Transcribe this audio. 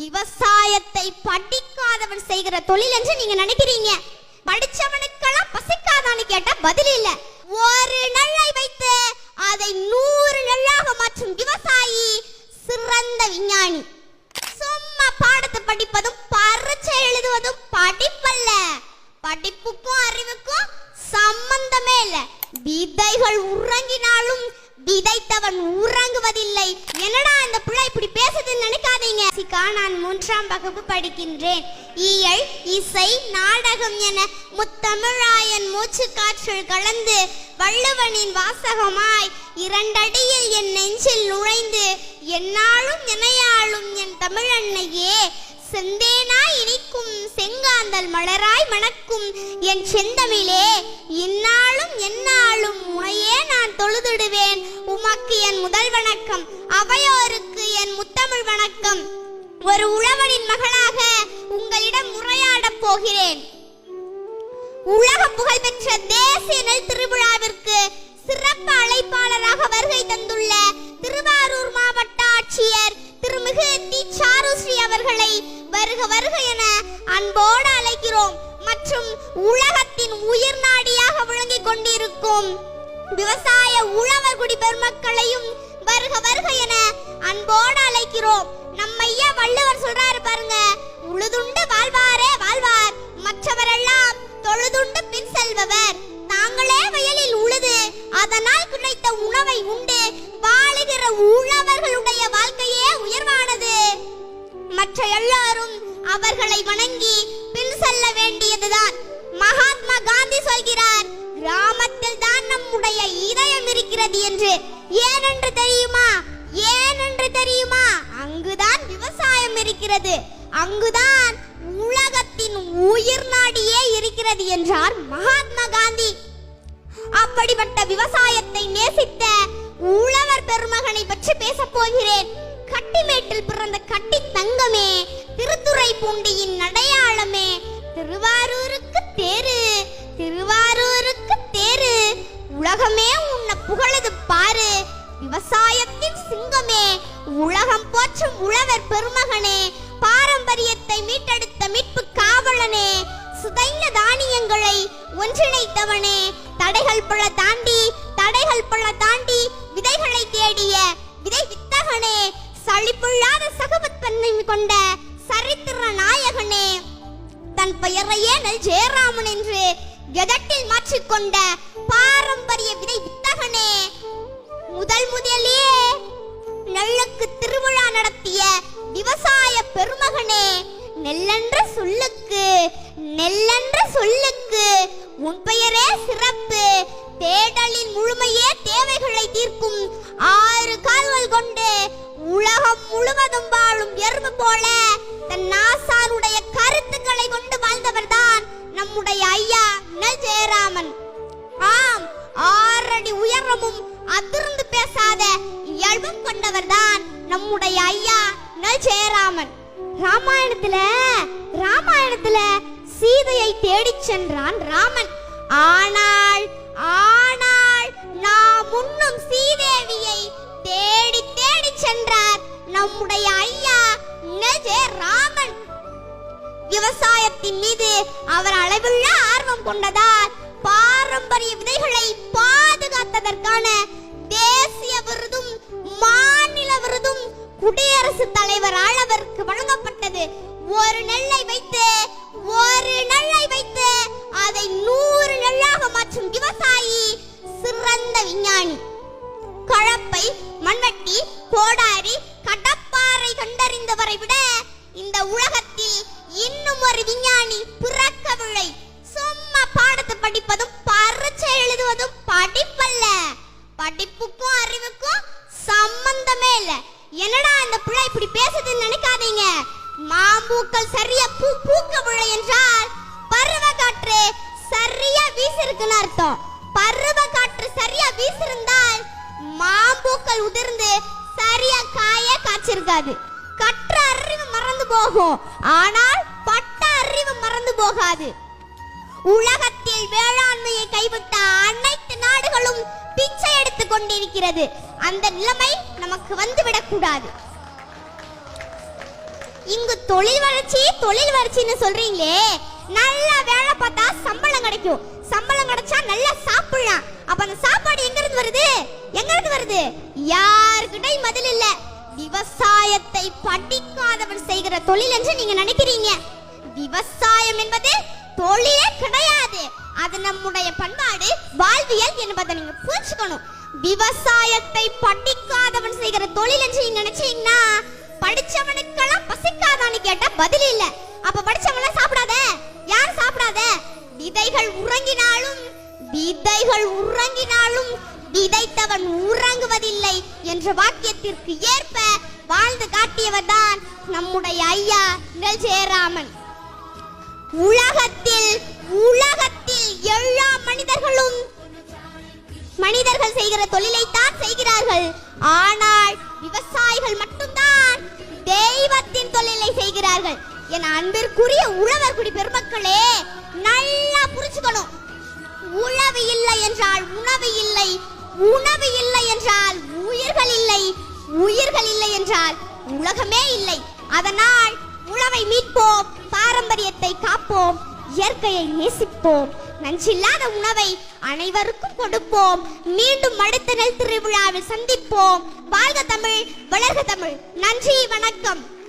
விவசாயத்தை படிக்காதவன் செய்கிற தொழில் என்று நீங்க நினைக்கிறீங்க. படிச்சவனுக்கெல்லாம் பசிக்காதான்னு கேட்டா பதில் இல்ல. ஒரு நெல்லை வைத்து அதை நூறு நெல்லாக மாற்றும் விவசாயி சிறந்த விஞ்ஞானி. சும்மா பாடத்தை படிப்பதும் பரீட்சை எழுதுவதும் படிப்பல்ல. படிப்புக்கும் அறிவுக்கும் சம்பந்தமே இல்ல. விதைகள் உறங்கினால் விதைத்தவன் உறங்குவதில்லை. என்னடா அந்த பிள்ளை இப்படி பேசுதுன்னு நினைக்காதீங்க. சிகா நான் மூன்றாம் வகுப்பு படிக்கின்றேன். இயல் இசை நாடகம் என முத்தமிழாயன் மூச்சு காற்றில் கலந்து வள்ளுவனின் வாசகமாய் இரண்டடியில் என் நெஞ்சில் நுழைந்து என்னாலும் இணையாளும் என் தமிழன்னையே செந்தேனாய் இனிக்கும் செங்காந்தல் மலராய் மணக்கும் என் செந்தமிழே இந்நாளும் எந்நாளும் உனையே நான் தொழுதிடுவேன். உமக்கு என் முதல் வணக்கம். அவையோருக்கு என் முத்தமிழ் வணக்கம். ஒரு உழவனின் மகளாக உங்களிடம் உரையாடப் போகிறேன். உலக புகழ்பெற்ற தேசிய நெல் திருவிழாவிற்கு சிறப்பு அழைப்பாளராக வருகை தந்துள்ள திருவாரூர் மாவட்ட ஆட்சியர் திருமிகு தி சாருஸ்ரீ அவர்களை வருக வருக என அன்போடு அழைக்கிறோம். மற்றும் உலகத்தின் உயிர் நாடியாக விளங்கிக் கொண்டிருக்கும் விவசாய உழவர் குடி பெருமக்களையும் வருக வருக என அன்போடு அழைக்கிறோம். நம்ம ஐயா வள்ளுவர் சொல்றாரு பாருங்க உழுதுண்டு வாழ்வாரே வாழ்வார் மற்றவரெல்லாம் தொழுதுண்டு பின் செல்பவர். தாங்களே வயலில் உழுது அதனால் கிடைத்த உணவை உண்டு. வாழுகிற உழவர்களுடைய வாழ்க்கையே உயர்வானது. மற்ற எல்லாரும் அவர்களை வணங்கி பின் செல்ல வேண்டியதுதான். மகாத்மா காந்தி சொல்கிறார் கிராமத்தில் தான் நம்முடைய இதயம் இருக்கிறது என்று. ஏனென்று தெரியுமா? ஏனென்று தெரியுமா? அங்குதான் விவசாயம் இருக்கிறது. அங்குதான் உலகத்தின் உயிர் நாடியே இருக்கிறது என்றார் மகாத்மா காந்தி. அப்படிப்பட்ட விவசாயத்தை நேசித்த உழவர் பெருமகனை பற்றி பேசப் போகிறேன். கட்டிமேட்டில் பிறந்த கட்டி தங்கமே திருத்துறை பூண்டியின் அடையாளமே திருவாரூருக்கு தேரு. உலகமே உன்னை புகழது பாரு. விவசாயத்தின் சிங்கமே. உலகம் போற்றும் உழவர் பெருமகனே. பாரம்பரியத்தை மீட்டெடுத்த மீட்பு காவலனே. சுதைந்த தானியங்களை ஒன்றிணைத்தவனே. தடைகள் பல தாண்டி தடைகள் பல தாண்டி விதைகளை தேடிய விதை வித்தகனே. சளிப்புள்ளாத சகபத்தன்மை கொண்ட சரித்திர நாயகனே. தன் பெயரையே நல் ஜெயராமன் என்று எதட்டில் மாற்றிக்கொண்ட பாரம்பரிய விதை வித்தகனே. முதல் முதலியே நெல்லுக்கு திருவிழா நடத்திய விவசாய பெருமகனே நெல்லென்ற சொல்லுக்கு நெல்லென்ற சொல்லுக்கு உன் பெயரே சிறப்பு. தேடலின் முழுமையே தேவைகளை தீர்க்கும் ஆறு கால்கள் கொண்டு உலகம் முழுவதும் வாழும் எறும்பு போல தன் ஆறடி அதிர்ந்து பேசாத இயல்பும் கொண்டவர்தான் நம்முடைய ஐயா நல் ஜெயராமன் ராமாயணத்துல ராமாயணத்துல சீதையை தேடிச் சென்றான் ராமன். ஆனால் ஆனால் நாம் முன்னும் சீதேவியை தேடி தேடி சென்றார் நம்முடைய ஐயா நெஜே ராமன் விவசாயத்தின் மீது அவர் அளவுள்ள ஆர்வம் கொண்டதால் பாரம்பரிய விதைகளை பாது பாதுகாத்ததற்கான தேசிய விருதும் மாநில விருதும் குடியரசு தலைவரால் அவருக்கு வழங்கப்பட்டது. ஒரு நெல்லை வைத்து ஒரு நெல்லை வைத்து அதை நூறு நெல்லாக மாற்றும் விவசாயி சிறந்த விஞ்ஞானி. கழப்பை மண்வெட்டி கோடாரி கடப்பாறை கண்டறிந்தவரை விட இந்த உலகத்தில் இன்னும் ஒரு விஞ்ஞானி என்னடா இப்படி பேசுதுன்னு நினைக்காதீங்க. மாம்பூக்கள் சரியா பூ பூக்கவில்லை என்றால் பருவ காற்று சரியா வீசிருக்குன்னு அர்த்தம். பருவ காற்று சரியா வீசிருந்தால் மாம்பூக்கள் உதிர்ந்து சரியா காய காய்ச்சிருக்காது. கற்ற அறிவு மறந்து போகும். ஆனால் பட்ட அறிவு மறந்து போகாது. உலகத்தில் வேளாண்மையை கைவிட்ட அனைத்து நாடுகளும் பிச்சை எடுத்துக் கொண்டிருக்கிறது. அந்த நிலைமை நமக்கு வந்துவிடக் கூடாது. இங்கு தொழில் வளர்ச்சி தொழில் வளர்ச்சின்னு சொல்றீங்களே. நல்லா வேலை பார்த்தா சம்பளம் கிடைக்கும். சம்பளம் கிடைச்சா நல்லா சாப்பிடலாம். அப்ப அந்த சாப்பாடு எங்க இருந்து வருது? எங்க இருந்து வருது? யாருக்கிட்டையும் பதில் இல்ல. விவசாயத்தை படிக்காதவன் செய்கிற தொழில் என்று நீங்க நினைக்கிறீங்க. விவசாயம் என்பது தொழிலே கிடையாது. அது நம்முடைய பண்பாடு வாழ்வியல் என்பதை நீங்க புரிஞ்சுக்கணும். விவசாயத்தை படிக்காதவன் செய்கிற தொழில் என்று நீங்க நினைச்சீங்கன்னா படிச்சவனுக்கு கேட்டா பதில் இல்ல. அப்ப படிச்சவன் சாப்பிடாத. யார் சாப்பிடாத? விதைகள் உறங்கினாலும் விதைகள் உறங்கினாலும் விதைத்தவன் உறங்குவதில்லை என்ற வாக்கியத்திற்கு ஏற்ப வாழ்ந்து காட்டியவர் தான் நம்முடைய ஐயா நெல் ஜெயராமன். உலகத்தில் உலகத்தில் எல்லா மனிதர்களும் மனிதர்கள் செய்கிற தொழிலைத்தான் செய்கிறார்கள். ஆனால் விவசாயிகள் மட்டும்தான் தெய்வத்தின் தொழிலை செய்கிறார்கள். என் அன்பிற்குரிய உழவர் குடி பெருமக்களே நல்லா புரிஞ்சுக்கணும். உழவு இல்லை என்றால் உணவு இல்லை உணவு இல்லை என்றால் உயிர்கள் இல்லை உயிர்கள் இல்லை என்றால் உலகமே இல்லை. அதனால் உழவை மீட்போம் பாரம்பரியத்தை காப்போம் இயற்கையை நேசிப்போம். நஞ்சில்லாத உணவை அனைவருக்கும் கொடுப்போம். மீண்டும் அடுத்த நெல் திருவிழாவில் சந்திப்போம். வாழ்க தமிழ் வளர்க தமிழ். நன்றி வணக்கம்.